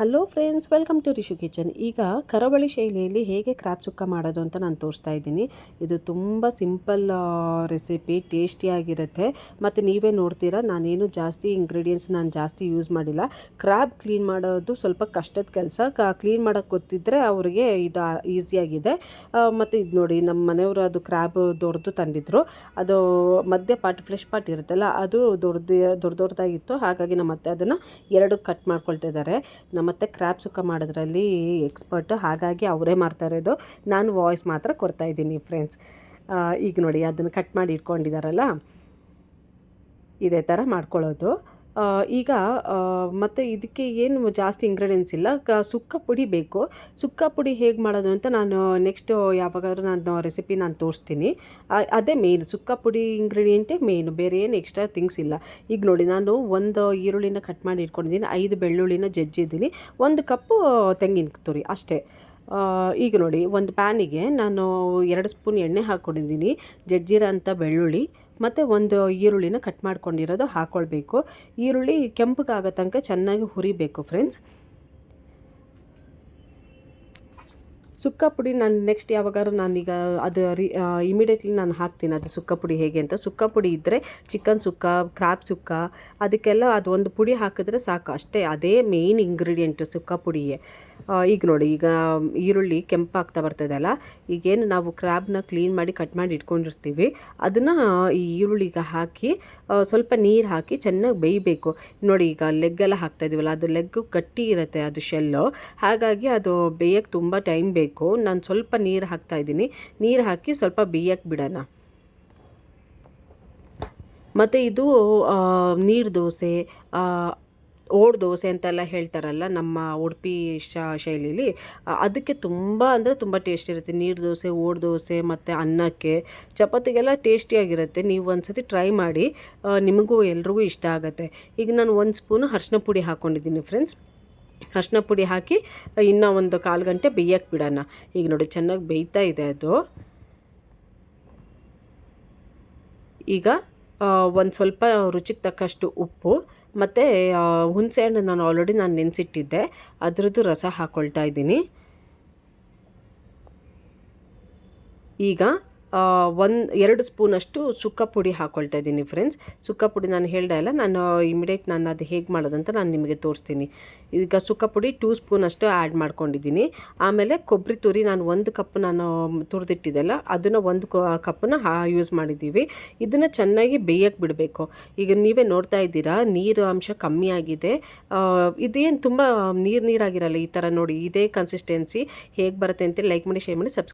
Hello friends welcome to Rishu kitchen ಈಗ ಕರಾವಳಿ ಶೈಲಿಯಲ್ಲಿ ಹೇಗೆ ಕ್ರ್ಯಾಬ್ ಸುಕ್ಕ ಮಾಡೋದು ಅಂತ ನಾನು ತೋರಿಸ್ತಾ ಇದ್ದೀನಿ. ಇದು ತುಂಬ ಸಿಂಪಲ್ ರೆಸಿಪಿ ಟೇಸ್ಟಿಯಾಗಿರುತ್ತೆ ಮತ್ತು ನೀವೇ ನೋಡ್ತೀರಾ, ನಾನೇನು ಜಾಸ್ತಿ ಇಂಗ್ರೀಡಿಯೆಂಟ್ಸ್ ನಾನು ಜಾಸ್ತಿ ಯೂಸ್ ಮಾಡಿಲ್ಲ. ಕ್ರ್ಯಾಬ್ ಕ್ಲೀನ್ ಮಾಡೋದು ಸ್ವಲ್ಪ ಕಷ್ಟದ ಕೆಲಸ. ಕ್ಲೀನ್ ಮಾಡೋಕ್ಕೆ ಗೊತ್ತಿದ್ದರೆ ಅವರಿಗೆ ಇದು ಈಸಿಯಾಗಿದೆ ಮತ್ತು ಇದು ನೋಡಿ ನಮ್ಮ ಮನೆಯವರು ಅದು ಕ್ರ್ಯಾಬ್ ದೊಡ್ದು ತಂದಿದ್ರು. ಅದು ಮಧ್ಯ ಪಾಟ್ ಫ್ಲೆಶ್ ಪಾಟ್ ಇರುತ್ತಲ್ಲ, ಅದು ದೊಡ್ಡ ದೊಡ್ಡ ದೊಡ್ಡದಾಗಿತ್ತು. ಹಾಗಾಗಿ ನಮ್ಮ ಮತ್ತೆ ಅದನ್ನು ಎರಡು ಕಟ್ ಮಾಡ್ಕೊಳ್ತಾ ಇದ್ದಾರೆ. ನಮ್ಮ ಅತ್ತೆ ಕ್ರ್ಯಾಬ್ ಸುಕ್ಕ ಮಾಡೋದ್ರಲ್ಲಿ ಎಕ್ಸ್ಪರ್ಟು, ಹಾಗಾಗಿ ಅವರೇ ಮಾಡ್ತಾ ಇರೋದು ನಾನು ವಾಯ್ಸ್ ಮಾತ್ರ ಕೊಡ್ತಾ ಇದ್ದೀನಿ ಫ್ರೆಂಡ್ಸ್. ಈಗ ನೋಡಿ, ಅದನ್ನು ಕಟ್ ಮಾಡಿ ಇಟ್ಕೊಂಡಿದ್ದಾರಲ್ಲ ಇದೇ ಥರ ಮಾಡ್ಕೊಳ್ಳೋದು. ಈಗ ಮತ್ತು ಇದಕ್ಕೆ ಏನು ಜಾಸ್ತಿ ಇಂಗ್ರೀಡಿಯೆಂಟ್ಸ್ ಇಲ್ಲ. ಕ, ಸುಕ್ಕ ಪುಡಿ ಬೇಕು. ಸುಕ್ಕ ಪುಡಿ ಹೇಗೆ ಮಾಡೋದು ಅಂತ ನಾನು ನೆಕ್ಸ್ಟ್ ಯಾವಾಗಾದ್ರೂ ನಾನು ರೆಸಿಪಿ ನಾನು ತೋರಿಸ್ತೀನಿ. ಅದೇ ಮೇನ್ ಸುಕ್ಕ ಪುಡಿ ಇಂಗ್ರೀಡಿಯೆಂಟೇ ಮೇನ್ ಬೇರೆ ಏನು ಎಕ್ಸ್ಟ್ರಾ ಥಿಂಗ್ಸ್ ಇಲ್ಲ. ಈಗ ನೋಡಿ, ನಾನು ಒಂದು ಈರುಳ್ಳಿನ ಕಟ್ ಮಾಡಿ ಇಟ್ಕೊಂಡಿದ್ದೀನಿ, ಐದು ಬೆಳ್ಳುಳ್ಳಿನ ಜಜ್ಜಿದ್ದೀನಿ. ಒಂದು ಕಪ್ಪು ತೆಂಗಿನ ತುರಿ ಅಷ್ಟೇ. ಈಗ ನೋಡಿ, ಒಂದು ಪ್ಯಾನಿಗೆ ನಾನು ಎರಡು ಸ್ಪೂನ್ ಎಣ್ಣೆ ಹಾಕ್ಕೊಂಡಿದ್ದೀನಿ, ಜಜ್ಜಿರೋ ಅಂತ ಬೆಳ್ಳುಳ್ಳಿ, ಮತ್ತು ಒಂದು ಈರುಳ್ಳಿನ ಕಟ್ ಮಾಡ್ಕೊಂಡಿರೋದು ಹಾಕ್ಕೊಳ್ಬೇಕು ಈರುಳ್ಳಿ ಕೆಂಪಗಾಗೋ ತನಕ ಚೆನ್ನಾಗಿ ಹುರಿಬೇಕು ಫ್ರೆಂಡ್ಸ್. ಸುಕ್ಕ ಪುಡಿ ನಾನು ನೆಕ್ಸ್ಟ್ ಯಾವಾಗಾದ್ರೂ ನಾನೀಗ ಅದು ರಿ ಇಮಿಡಿಯೇಟ್ಲಿ ನಾನು ಹಾಕ್ತೀನಿ. ಅದು ಸುಕ್ಕ ಪುಡಿ ಹೇಗೆ ಅಂತ. ಸುಕ್ಕ ಪುಡಿ ಇದ್ದರೆ ಚಿಕನ್ ಸುಕ್ಕ, ಕ್ರಾಬ್ ಸುಕ್ಕ, ಅದಕ್ಕೆಲ್ಲ ಅದು ಒಂದು ಪುಡಿ ಹಾಕಿದ್ರೆ ಸಾಕು. ಅಷ್ಟೇ, ಅದೇ ಮೇಯ್ನ್ ಇಂಗ್ರೀಡಿಯೆಂಟು ಸುಕ್ಕ ಪುಡಿಯೇ. ಈಗ ನೋಡಿ, ಈಗ ಈರುಳ್ಳಿ ಕೆಂಪಾಗ್ತಾ ಬರ್ತದಲ್ಲ ಈಗೇನು ನಾವು ಕ್ರ್ಯಾಬ್ನ ಕ್ಲೀನ್ ಮಾಡಿ ಕಟ್ ಮಾಡಿ ಇಟ್ಕೊಂಡಿರ್ತೀವಿ. ಅದನ್ನು ಈ ಈರುಳ್ಳಿಗೆ ಹಾಕಿ ಸ್ವಲ್ಪ ನೀರು ಹಾಕಿ ಚೆನ್ನಾಗಿ ಬೇಯಬೇಕು. ನೋಡಿ, ಈಗ ಲೆಗ್ಗೆಲ್ಲ ಹಾಕ್ತಾ ಇದೀವಲ್ಲ, ಅದು ಲೆಗ್ ಗಟ್ಟಿ ಇರುತ್ತೆ, ಅದು ಶೆಲ್ಲು. ಹಾಗಾಗಿ ಅದು ಬೇಯಕ್ಕೆ ತುಂಬ ಟೈಮ್ ಬೇಕು. ನಾನು ಸ್ವಲ್ಪ ನೀರು ಹಾಕ್ತಾ ಇದ್ದೀನಿ. ನೀರು ಹಾಕಿ ಸ್ವಲ್ಪ ಬೇಯಕ್ಕೆ ಬಿಡೋಣ. ಮತ್ತು ಇದು ನೀರು ದೋಸೆ ಓಡ್ ದೋಸೆ ಅಂತೆಲ್ಲ ಹೇಳ್ತಾರಲ್ಲ ನಮ್ಮ ಉಡುಪಿ ಶಾ ಶೈಲಿಲಿ ಅದಕ್ಕೆ ತುಂಬ ಅಂದರೆ ತುಂಬ ಟೇಸ್ಟ್ ಇರುತ್ತೆ. ನೀರು ದೋಸೆ, ಓಡ್ ದೋಸೆ ಮತ್ತು ಅನ್ನಕ್ಕೆ ಚಪಾತಿಗೆಲ್ಲ ಟೇಸ್ಟಿಯಾಗಿರುತ್ತೆ ನೀವು ಒಂದ್ಸತಿ ಟ್ರೈ ಮಾಡಿ ನಿಮಗೂ ಎಲ್ರಿಗೂ ಇಷ್ಟ ಆಗುತ್ತೆ. ಈಗ ನಾನು ಒಂದು ಸ್ಪೂನು ಅರ್ಶಿನ ಪುಡಿ ಹಾಕ್ಕೊಂಡಿದ್ದೀನಿ ಫ್ರೆಂಡ್ಸ್ ಅರ್ಶಿನ ಪುಡಿ ಹಾಕಿ ಇನ್ನೂ ಒಂದು ಕಾಲು ಗಂಟೆ ಬೇಯಕ್ಕೆ ಬಿಡೋಣ. ಈಗ ನೋಡಿ ಚೆನ್ನಾಗಿ ಬೇಯ್ತಾ ಇದೆ ಅದು. ಈಗ ಒಂದು ಸ್ವಲ್ಪ ರುಚಿಗೆ ತಕ್ಕಷ್ಟು ಉಪ್ಪು ಮತ್ತು ಹುಣಸೆ ಹಣ್ಣು ನಾನು ಆಲ್ರೆಡಿ ನಾನು ನೆನೆಸಿಟ್ಟಿದ್ದೆ. ಅದರದ್ದು ರಸ ಹಾಕ್ಕೊಳ್ತಾ ಇದ್ದೀನಿ. ಈಗ ಒಂದು, ಎರಡು ಸ್ಪೂನಷ್ಟು ಸುಕ್ಕ ಪುಡಿ ಹಾಕ್ಕೊಳ್ತಾ ಇದ್ದೀನಿ ಫ್ರೆಂಡ್ಸ್ ಸುಕ್ಕ ಪುಡಿ ನಾನು ಹೇಳ್ದೆ ಅಲ್ಲ, ನಾನು ಇಮಿಡಿಯೇಟ್ ನಾನು ಅದು ಹೇಗೆ ಮಾಡೋದಂತ ನಾನು ನಿಮಗೆ ತೋರಿಸ್ತೀನಿ. ಈಗ ಸುಕ್ಕ ಪುಡಿ ಟೂ ಸ್ಪೂನಷ್ಟು ಆ್ಯಡ್ ಮಾಡ್ಕೊಂಡಿದ್ದೀನಿ. ಆಮೇಲೆ ಕೊಬ್ಬರಿ ತುರಿ ನಾನು ಒಂದು ಕಪ್ ನಾನು ತುರಿದಿಟ್ಟಿದ್ದೆಲ್ಲ, ಅದನ್ನು ಒಂದು ಕಪ್ಪನ್ನ ಯೂಸ್ ಮಾಡಿದ್ದೀವಿ. ಇದನ್ನು ಚೆನ್ನಾಗಿ ಬೇಯಕ್ಕೆ ಬಿಡಬೇಕು. ಈಗ ನೀವೇ ನೋಡ್ತಾ ಇದ್ದೀರಾ, ನೀರು ಅಂಶ ಕಮ್ಮಿ ಆಗಿದೆ. ಇದೇನು ತುಂಬ ನೀರು ನೀರಾಗಿರಲ್ಲ ಈ ಥರ ನೋಡಿ, ಇದೇ ಕನ್ಸಿಸ್ಟೆನ್ಸಿ ಹೇಗೆ ಬರುತ್ತೆ ಅಂತ ಲೈಕ್ ಮಾಡಿ ಶೇರ್ ಮಾಡಿ ಸಬ್ಸ್ಕ್ರೈಬ್